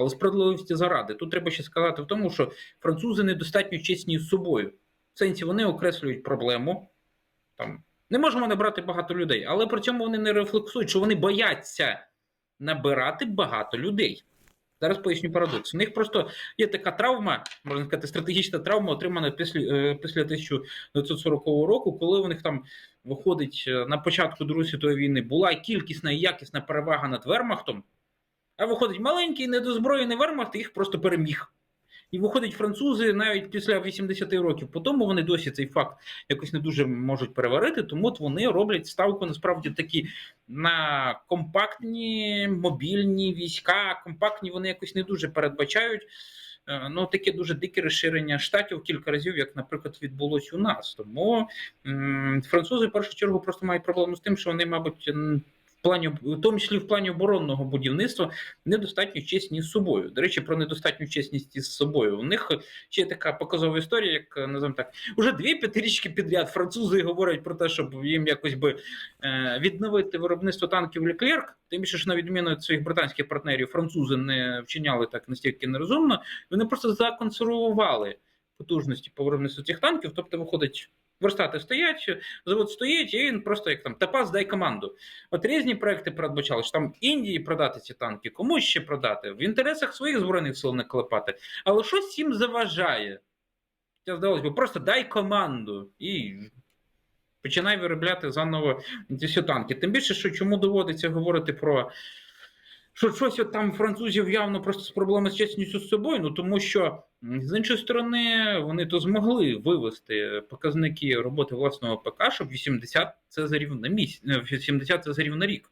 Але справедливості заради. Тут треба ще сказати в тому, що французи недостатньо чесні з собою. В сенсі вони окреслюють проблему. Там не можемо набрати багато людей, але при цьому вони не рефлексують, що вони бояться набирати багато людей. Зараз поясню парадокс. У них просто є така травма, можна сказати, стратегічна травма, отримана після, е, після 1940 року, коли у них там виходить е, на початку Другої світової війни була кількісна і якісна перевага над Вермахтом, а виходить маленький недозброєний Вермахт, їх просто переміг. І виходить, французи навіть після 80 років по тому вони досі цей факт якось не дуже можуть переварити, тому от вони роблять ставку насправді такі на компактні мобільні війська. Компактні вони якось не дуже передбачають. е, Ну, таке дуже дике розширення штатів кілька разів, як, наприклад, відбулось у нас. Тому французи в першу чергу просто мають проблему з тим, що вони, мабуть, плані, в тому числі в плані оборонного будівництва, недостатньо чесні з собою. До речі, про недостатню чесність із собою. У них ще така показова історія, як називаємо так, уже дві п'ятирічки підряд французи говорять про те, щоб їм якось би е, відновити виробництво танків Леклерк. Тим більше ж на відміну від своїх британських партнерів, французи не вчиняли так настільки нерозумно. Вони просто законсервували потужності по виробництву цих танків. Тобто, виходить. Верстати стоять, завод стоїть, і він просто як там Тапас, дай команду. От різні проекти передбачали, що там Індії продати ці танки, комусь ще продати, в інтересах своїх збройних сил не клепати. Але щось їм заважає. Хоча, здалося б, просто дай команду і починай виробляти заново ці всі танки. Тим більше, що чому доводиться говорити про. Що щось от там французів явно просто з проблеми з чесністю з собою, ну тому що з іншої сторони вони то змогли вивести показники роботи власного ПК, щоб 80 цезарів на місяць, 80 цезарів на рік.